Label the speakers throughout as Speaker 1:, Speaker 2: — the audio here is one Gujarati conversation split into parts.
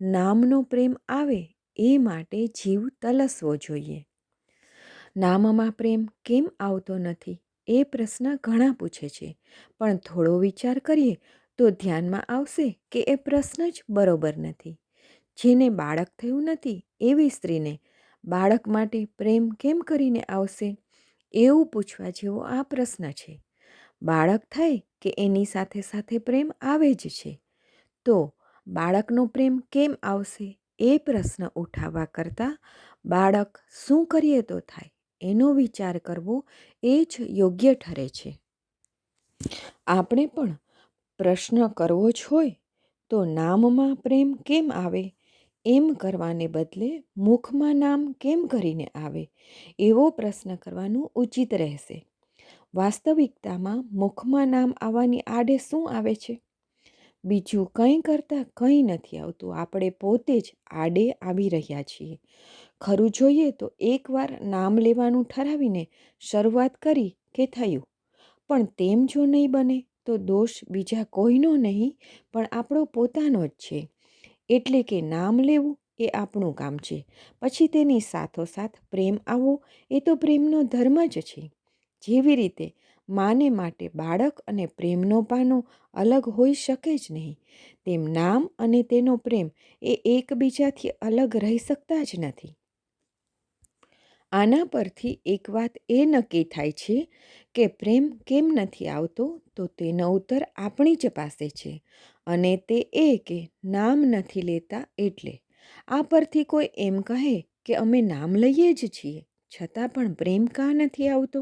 Speaker 1: નામનો પ્રેમ આવે એ માટે જીવ તલસવો જોઈએ. નામમાં પ્રેમ કેમ આવતો નથી એ પ્રશ્ન ઘણા પૂછે છે. પણ થોડો વિચાર કરીએ તો ધ્યાનમાં આવશે કે એ પ્રશ્ન જ બરોબર નથી. જેને બાળક થયું નથી એવી સ્ત્રીને બાળક માટે પ્રેમ કેમ કરીને આવશે? એવું પૂછવા જેવો આ પ્રશ્ન છે. બાળક થાય કે એની સાથે સાથે પ્રેમ આવે જ છે. તો બાળકનો પ્રેમ કેમ આવશે એ પ્રશ્ન ઉઠાવવા કરતાં બાળક શું કરીએ તો થાય એનો વિચાર કરવો એ જ યોગ્ય ઠરે છે. આપણે પણ પ્રશ્ન કરવો જ હોય તો નામમાં પ્રેમ કેમ આવે? એમ કરવાને બદલે મુખમાં નામ કેમ કરીને આવે? એવો પ્રશ્ન કરવાનું ઉચિત રહેશે. વાસ્તવિકતામાં મુખમાં નામ આવવાની આડે શું આવે છે? બીજું કંઈ કરતાં કંઈ નથી આવતું. આપણે પોતે જ આડે આવી રહ્યા છીએ. ખરું જોઈએ તો એકવાર નામ લેવાનું ઠરાવીને શરૂઆત કરી કે થયું. પણ તેમ જો નહીં બને તો દોષ બીજા કોઈનો નહીં, પણ આપણો પોતાનો જ છે. એટલે કે નામ લેવું એ આપણું કામ છે. પછી તેની સાથોસાથ પ્રેમ આવવો એ તો પ્રેમનો ધર્મ જ છે. જેવી રીતે માને માટે બાળક અને પ્રેમનો પાનો અલગ હોઈ શકે જ નહીં. તેમ નામ અને તેનો પ્રેમ એ એકબીજાથી અલગ રહી શકતા જ નથી. આના પરથી એક વાત એ નક્કી થાય છે કે પ્રેમ કેમ નથી આવતો તો તેનો ઉત્તર આપણી જ પાસે છે અને તે એ કે નામ નથી લેતા એટલે. આ પરથી કોઈ એમ કહે કે અમે નામ લઈએ જ છીએ, છતાં પણ પ્રેમ કાં નથી આવતો?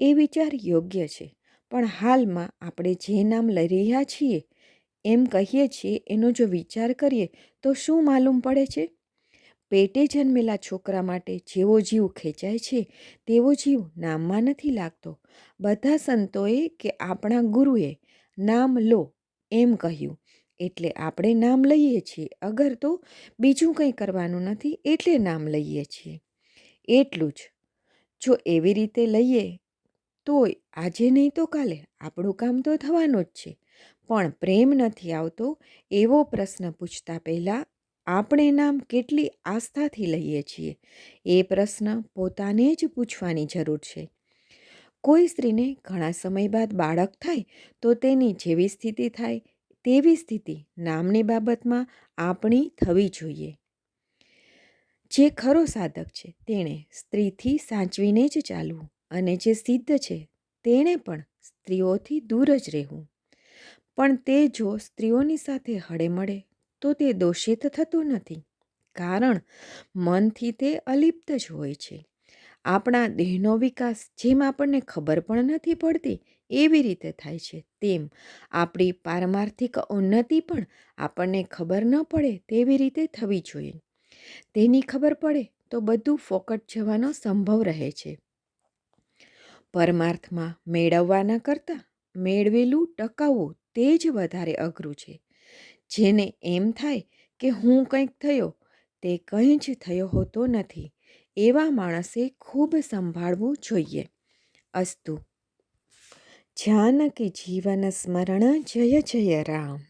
Speaker 1: એ વિચાર યોગ્ય છે. પણ હાલમાં આપણે જે નામ લઈ રહ્યા છીએ, એમ કહીએ છીએ, એનો જો વિચાર કરીએ, તો શું માલુમ પડે છે? પેટે જન્મેલા છોકરા માટે જેવો જીવ ખેંચાય છે, તેવો જીવ નામમાં નથી લાગતો. બધા સંતોએ કે આપણા ગુરુએ નામ લો એમ કહ્યું. એટલે આપણે નામ લઈએ છીએ, અગર તો બીજું કંઈ કરવાનું નથી, એટલે નામ લઈએ છીએ. એટલું જ. જો એવી રીતે લઈએ તોય આજે નહીં તો કાલે. આપણું કામ તો થવાનું જ છે. પણ પ્રેમ નથી આવતો એવો પ્રશ્ન પૂછતા પહેલાં આપણે નામ કેટલી આસ્થાથી લઈએ છીએ? એ પ્રશ્ન પોતાને જ પૂછવાની જરૂર છે. કોઈ સ્ત્રીને ઘણા સમય બાદ બાળક થાય તો તેની જેવી સ્થિતિ થાય તેવી સ્થિતિ નામની બાબતમાં આપણી થવી જોઈએ. જે ખરો સાધક છે તેણે સ્ત્રીથી સાચવીને જ ચાલવું. અને જે સિદ્ધ છે, તેણે પણ સ્ત્રીઓથી દૂર જ રહેવું. પણ તે જો સ્ત્રીઓની સાથે હળેમળે, તો તે દોષિત થતું નથી, કારણ મનથી તે અલિપ્ત જ હોય છે. આપણા દેહનો વિકાસ જેમ આપણને ખબર પણ નથી પડતી, એવી રીતે થાય છે, તેમ આપણી પારમાર્થિક ઉન્નતિ પણ આપણને ખબર ન પડે તેવી રીતે થવી જોઈએ. તેની ખબર પડે, તો બધું ફોકટ જવાનો સંભવ રહે છે. પરમાર્થમાં મેળવવાના કરતાં મેળવેલું ટકાવવું તે જ વધારે અઘરું છે. જેને એમ થાય કે હું કંઈક થયો, તે કંઈ જ થયો હોતો નથી, એવા માણસે ખૂબ સંભાળવું જોઈએ. અસ્તુ. જાનકી જીવન સ્મરણ જય જય રામ.